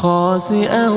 خاسئا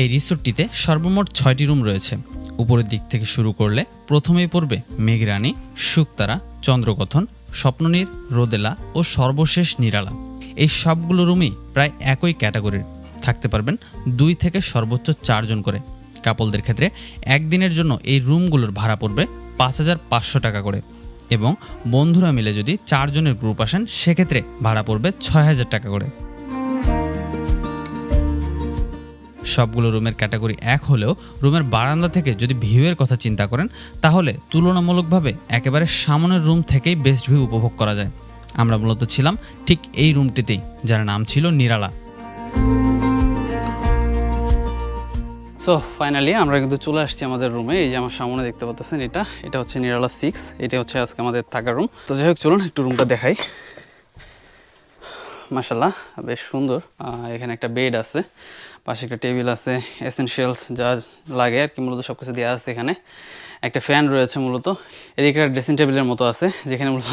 এই রিসোর্টটিতে সর্বমোট ছয়টি রুম রয়েছে। উপরের দিক থেকে শুরু করলে প্রথমেই পড়বে মেঘরানী, শুকতারা, চন্দ্রকথন, স্বপ্ননীর, রোদেলা ও সর্বশেষ নিরালা। এই সবগুলো রুমই প্রায় একই ক্যাটাগরির। থাকতে পারবেন দুই থেকে সর্বোচ্চ চারজন করে। কাপলদের ক্ষেত্রে একদিনের জন্য এই রুমগুলোর ভাড়া পড়বে পাঁচ হাজার পাঁচশো টাকা করে এবং বন্ধুরা মিলে যদি চারজনের গ্রুপ আসেন, সেক্ষেত্রে ভাড়া পড়বে ছয় হাজার টাকা করে। সবগুলো রুমের ক্যাটাগরি এক হলেও রুমের বারান্দা থেকে যদি ভিউয়ের কথা চিন্তা করেন, তাহলে তুলনামূলকভাবে একেবারে সামনের রুম থেকেই বেস্ট ভিউ উপভোগ করা যায়। আমরা মূলত ছিলাম ঠিক এই রুমটিতেই, যার নাম ছিল নিরালা। সো ফাইনালি আমরা কিন্তু চলে আসছি আমাদের রুমে। এই যে আমার সামনে দেখতে পাচ্ছেন এটা এটা হচ্ছে নিরালা সিক্স এটা হচ্ছে আজকে আমাদের থাকার রুম। তো যাই হোক, চলুন একটু রুমটা দেখাই। মাসাল্লাহ বেশ সুন্দর। এখানে একটা বেড আছে, পাশে একটা টেবিল আছে এসেনশিয়ালস যা লাগে আর কি, মূলত সব কিছু দেওয়া আছে এখানে। একটা ফ্যান রয়েছে মূলত, এদিকে একটা ড্রেসিং টেবিলের মতো আছে, যেখানে মূলত